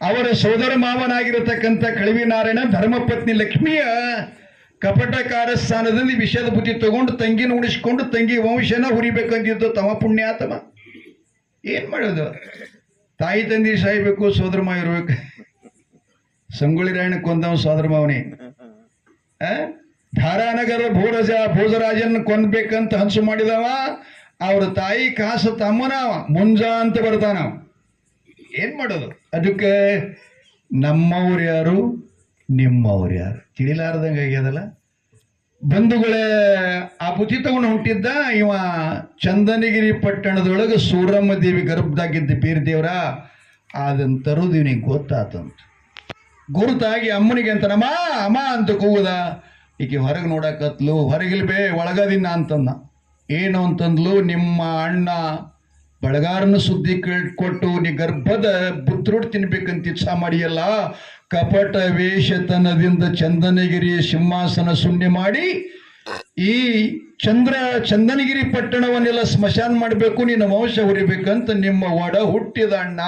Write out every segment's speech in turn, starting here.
ಅವರ ಸೋದರ ಮಾವನಾಗಿರತಕ್ಕಂಥ ಕಳವಿನಾರಾಯಣ ಧರ್ಮಪತ್ನಿ ಲಕ್ಷ್ಮಿಯ ಕಪಟ ಕಾರಸ್ಥಾನದಲ್ಲಿ ವಿಷದ ಬುದ್ಧಿ ತಗೊಂಡು ತಂಗಿನ ಉಣಿಸ್ಕೊಂಡು ತಂಗಿ ವಂಶನ ಹುರಿಬೇಕಂತಿದ್ದು ತಮ ಪುಣ್ಯಾತಮ ಏನು ಮಾಡೋದು? ತಾಯಿ ತಂದಿ ಸಾಯ್ಬೇಕು, ಸೋದರ ಮಾವ ಇರ್ಬೇಕು. ಸಂಗೊಳ್ಳಿ ರಾಯಣ ಕೊಂದವ ಸೋದರ ಮಾವನೇ? ಧಾರಾನಗರ ಭೋರಜ ಭೋಜರಾಜನ್ ಕೊಂದ್ಬೇಕಂತ ಹಂಸು ಮಾಡಿದವ. ಅವ್ರ ತಾಯಿ ಕಾಸ ತಮ್ಮನವ ಮುಂಜಾ ಅಂತ ಬರ್ತಾನ ಏನ್ ಮಾಡೋದು? ಅದಕ್ಕೆ ನಮ್ಮವ್ರು ಯಾರು? ನಿಮ್ಮವ್ರು ಯಾರು? ತಿಳಿಲಾರ್ದಂಗೆ ಆಗ್ಯದಲ್ಲ? ಬಂಧುಗಳೇ, ಆ ಪುತಿ ತಗೊಂಡು ಹುಟ್ಟಿದ್ದ ಇವ ಚಂದನಗಿರಿ ಪಟ್ಟಣದೊಳಗೆ ಸೂರಮ್ಮ ದೇವಿ ಗರ್ಭದಾಗಿದ್ದ ಬೀರ್ದೇವ್ರ ಅದನ್ನು ತರೋದು ಇವನಿಗೆ ಗೊತ್ತಾತಂತ. ಗುರುತಾಗಿ ಅಮ್ಮನಿಗೆ ಅಂತ ಅಮ್ಮ ಅಂತ ಕೂಗದ. ಈಕೆ ಹೊರಗೆ ನೋಡಕತ್ಲು, ಹೊರಗಿಲ್ಬೇ ಒಳಗದಿನ ಅಂತಂದ. ಏನು ಅಂತಂದ್ಲು, ನಿಮ್ಮ ಅಣ್ಣ ಬಳಗಾರನ ಸುದ್ದಿ ಕೇಳ್ಕೊಟ್ಟು ನೀ ಗರ್ಭದ ಬುದ್ರುಡ್ ತಿನ್ಬೇಕಂತ ಇಚ್ಛಾ ಮಾಡಿಯಲ್ಲ ಕಪಟ ವೇಷತನದಿಂದ ಚಂದನಗಿರಿ ಸಿಂಹಾಸನ ಸುಣ್ಣೆ ಮಾಡಿ, ಈ ಚಂದ್ರ ಚಂದನಗಿರಿ ಪಟ್ಟಣವನ್ನೆಲ್ಲ ಸ್ಮಶಾನ ಮಾಡಬೇಕು, ನಿನ್ನ ವಂಶ ಹುರಿಬೇಕಂತ ನಿಮ್ಮ ಒಡ ಹುಟ್ಟಿದ ಅಣ್ಣ.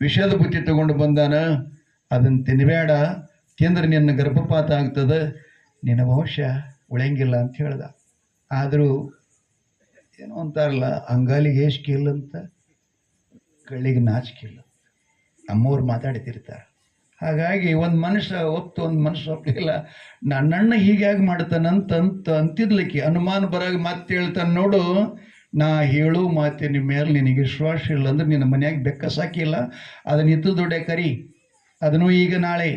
ವಿಷದ ಬುತ್ತಿ ತಗೊಂಡು ಬಂದಾನ ಅದನ್ನು ತಿನ್ನಬೇಡ ತಿಂದ್ರೆ ನಿನ್ನ ಗರ್ಭಪಾತ ಆಗ್ತದೆ, ನಿನ್ನ ವಂಶ ಉಳಿಯಂಗಿಲ್ಲ ಅಂತ ಹೇಳ್ದ. ಆದರೂ ಏನೋ ಅಂತಾರಲ್ಲ ಅಂಗಾಲಿಗೆ ಏಷ್ಕಿಲ್ಲ ಅಂತ, ಕಳ್ಳಿಗೆ ನಾಚಿಕಿಲ್ಲ ನಮ್ಮವ್ರು ಮಾತಾಡ್ತಿರ್ತಾರೆ. ಹಾಗಾಗಿ ಒಂದು ಮನುಷ್ಯ ಒತ್ತು, ಒಂದು ಮನುಷ್ಯ ಒಪ್ಪಲಿಲ್ಲ ನನ್ನಣ್ಣ ಹೀಗ್ಯಾಗಿ ಮಾಡ್ತಾನಂತಂತ ಅಂತಿದ್ಲಿಕ್ಕೆ ಅನುಮಾನ ಬರಾಗ ಮತ್ತೆ ಹೇಳ್ತಾನೆ ನೋಡು, ನಾ ಹೇಳು ನಿಮ್ಮ ಮೇಲೆ ನಿನಗೆ ವಿಶ್ವಾಸ ಇಲ್ಲ ಅಂದ್ರೆ ನಿನ್ನ ಮನೆಯಾಗ ಬೆಕ್ಕ ಸಾಕಿಲ್ಲ ಅದನ್ನ ಇತ್ತು ದೊಡ್ಡ ಕರಿ. ಅದನ್ನು ಈಗ ನಾಳೆ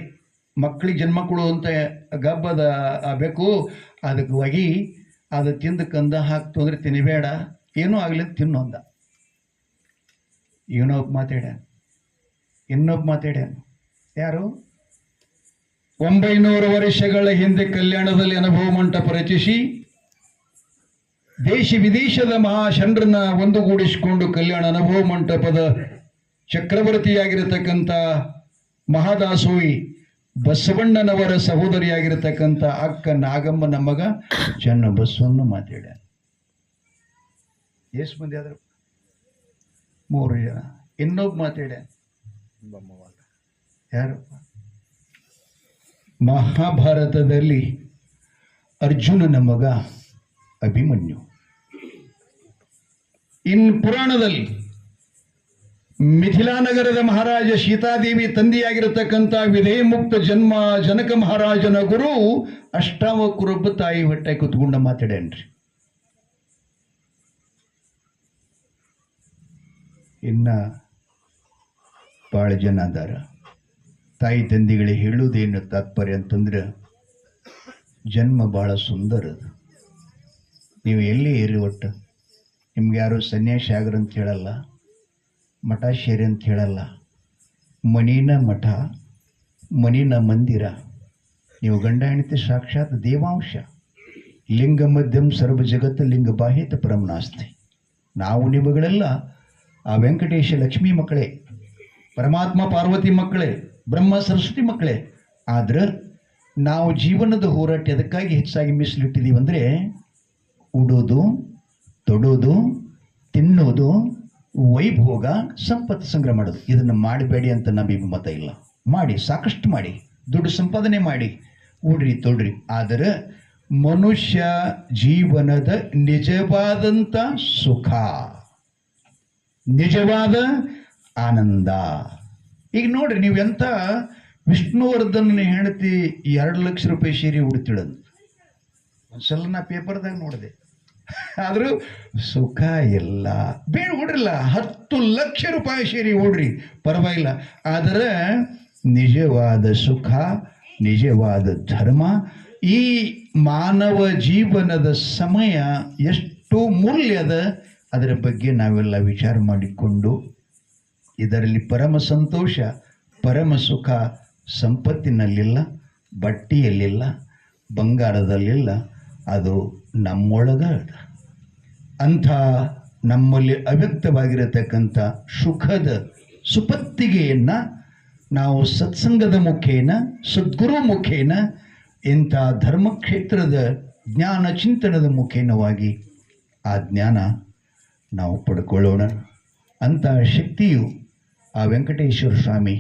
ಮಕ್ಕಳಿಗೆ ಜನ್ಮ ಕೊಡುವಂಥ ಗಬ್ಬದ ಆ ಬೆಕ್ಕು, ಅದಕ್ಕೆ ಒಗಿ ಅದು ತಿಂದು ಕಂದ ಹಾಕ್ತು ಅಂದ್ರೆ ತಿನ್ನಬೇಡ ಏನೂ ಆಗಲಿ ತಿನ್ನು ಅಂದ. ಇವನೊಬ್ಬ ಮಾತಾಡ್ಯಾನ. ಇನ್ನೊಬ್ಬ ಮಾತಾಡ್ಯಾನ. ಯಾರು? ಒಂಬೈನೂರು ವರ್ಷಗಳ ಹಿಂದೆ ಕಲ್ಯಾಣದಲ್ಲಿ ಅನುಭವ ಮಂಟಪ ರಚಿಸಿ, ದೇಶ ವಿದೇಶದ ಮಹಾಶಂಡ್ರನ್ನ ಒಂದುಗೂಡಿಸಿಕೊಂಡು ಕಲ್ಯಾಣ ಅನುಭವ ಮಂಟಪದ ಚಕ್ರವರ್ತಿಯಾಗಿರತಕ್ಕಂಥ ಮಹಾದಾಸೋಯಿ ಬಸವಣ್ಣನವರ ಸಹೋದರಿಯಾಗಿರತಕ್ಕಂಥ ಅಕ್ಕ ನಾಗಮ್ಮನ ಮಗ ಚೆನ್ನ ಬಸವಣ್ಣ ಮಾತಾಡ್ಯಾನ. ಎಷ್ಟು ಮಂದಿ ಆದ್ರೆ? ಮೂರು ಜನ. ಇನ್ನೊಬ್ಬ ಮಾತಾಡ್ಯಾನ. ಯಾರಪ್ಪ ಮಹಾಭಾರತದಲ್ಲಿ ಅರ್ಜುನನ ಮಗ ಅಭಿಮನ್ಯು. ಇನ್ ಪುರಾಣದಲ್ಲಿ ಮಿಥಿಲಾನಗರದ ಮಹಾರಾಜ ಸೀತಾದೇವಿ ತಂದೆಯಾಗಿರತಕ್ಕಂಥ ವಿಧೇಯಮುಕ್ತ ಜನ್ಮ ಜನಕ ಮಹಾರಾಜನ ಗುರು ಅಷ್ಟಾವಕ್ರೊಬ್ಬ ತಾಯಿ ಹೊಟ್ಟೆ ಕುತ್ಕೊಂಡ ಮಾತಾಡೇನ್ರಿ ಇನ್ನ ಭಾಳ ಜನ ಅದಾರ. ತಾಯಿ ತಂದೆಗಳಿಗೆ ಹೇಳುವುದೇನು ತಾತ್ಪರ್ಯ ಅಂತಂದ್ರೆ ಜನ್ಮ ಭಾಳ ಸುಂದರ ಅದು. ನೀವು ಎಲ್ಲಿ ಇರಿ ಒಟ್ಟು. ನಿಮ್ಗೆ ಯಾರು ಸನ್ಯಾಸಿ ಆಗ್ರಂತ ಹೇಳಲ್ಲ. ಮಠ ಶೇರಿ ಅಂತ ಹೇಳಲ್ಲ. ಮನಿನ ಮಠ ಮನಿನ ಮಂದಿರ. ನೀವು ಗಂಡ ಹೆಂಡತಿ ಸಾಕ್ಷಾತ್ ದೇವಾಂಶ. ಲಿಂಗ ಮಧ್ಯಂ ಸರ್ವ ಜಗತ್ತು ಲಿಂಗ ಬಾಹ್ಯತ ಪರಮನಾಸ್ತಿ ನಾವು ನಿಮಗಳೆಲ್ಲ ಆ ವೆಂಕಟೇಶ ಲಕ್ಷ್ಮೀ ಮಕ್ಕಳೇ, ಪರಮಾತ್ಮ ಪಾರ್ವತಿ ಮಕ್ಕಳೇ, ಬ್ರಹ್ಮ ಸರಸ್ವತಿ ಮಕ್ಕಳೇ. ಆದ್ರೆ ನಾವು ಜೀವನದ ಹೋರಾಟ ಅದಕ್ಕಾಗಿ ಹೆಚ್ಚಾಗಿ ಮೀಸಲಿಟ್ಟಿದ್ದೀವಿ ಅಂದರೆ ಉಡೋದು, ತೊಡೋದು, ತಿನ್ನೋದು ವೈಭೋಗ ಸಂಪತ್ತು ಸಂಗ್ರಹ ಮಾಡೋದು. ಇದನ್ನು ಮಾಡಬೇಡಿ ಅಂತ ನಮಗೆ ಮತ ಇಲ್ಲ. ಮಾಡಿ, ಸಾಕಷ್ಟು ಮಾಡಿ. ದುಡ್ಡು ಸಂಪಾದನೆ ಮಾಡಿ. ಉಡ್ರಿ ತೊಳ್ರಿ ಆದರೆ ಮನುಷ್ಯ ಜೀವನದ ನಿಜವಾದಂಥ ಸುಖ, ನಿಜವಾದ ಆನಂದ. ಈಗ ನೋಡ್ರಿ, ನೀವು ಎಂಥ ವಿಷ್ಣುವರ್ಧನ್ ಹೆಂಡತಿ ಎರಡು ಲಕ್ಷ ರೂಪಾಯಿ ಸೀರೆ ಉಡ್ತಿಳಂತ ಒಂದ್ಸಲ ನಾ ಪೇಪರ್ದಾಗ ನೋಡಿದೆ. ಆದರೂ ಸುಖ ಇಲ್ಲ. ಬೇಡ, ಓಡ್ರಲ್ಲ. ಹತ್ತು ಲಕ್ಷ ರೂಪಾಯಿ ಸೇರಿ ಓಡ್ರಿ. ಪರವಾಗಿಲ್ಲ. ಆದರೆ ನಿಜವಾದ ಸುಖ, ನಿಜವಾದ ಧರ್ಮ, ಈ ಮಾನವ ಜೀವನದ ಸಮಯ ಎಷ್ಟು ಮೂಲ್ಯದ ಅದರ ಬಗ್ಗೆ ನಾವೆಲ್ಲ ವಿಚಾರ ಮಾಡಿಕೊಂಡು ಇದರಲ್ಲಿ ಪರಮ ಸಂತೋಷ, ಪರಮ ಸುಖ ಸಂಪತ್ತಿನಲ್ಲಿಲ್ಲ, ಬಟ್ಟೆಯಲ್ಲಿಲ್ಲ, ಬಂಗಾರದಲ್ಲಿಲ್ಲ. ಅದು ನಮ್ಮೊಳಗ. ಅಂಥ ನಮ್ಮಲ್ಲಿ ಅವ್ಯಕ್ತವಾಗಿರತಕ್ಕಂಥ ಸುಖದ ಸುಪತ್ತಿಗೆಯನ್ನು ನಾವು ಸತ್ಸಂಗದ ಮುಖೇನ, ಸದ್ಗುರು ಮುಖೇನ, ಇಂಥ ಧರ್ಮಕ್ಷೇತ್ರದ ಜ್ಞಾನ ಚಿಂತನದ ಮುಖೇನವಾಗಿ ಆ ಜ್ಞಾನ ನಾವು ಪಡ್ಕೊಳ್ಳೋಣ. ಅಂಥ ಶಕ್ತಿಯು ಆ ವೆಂಕಟೇಶ್ವರ ಸ್ವಾಮಿ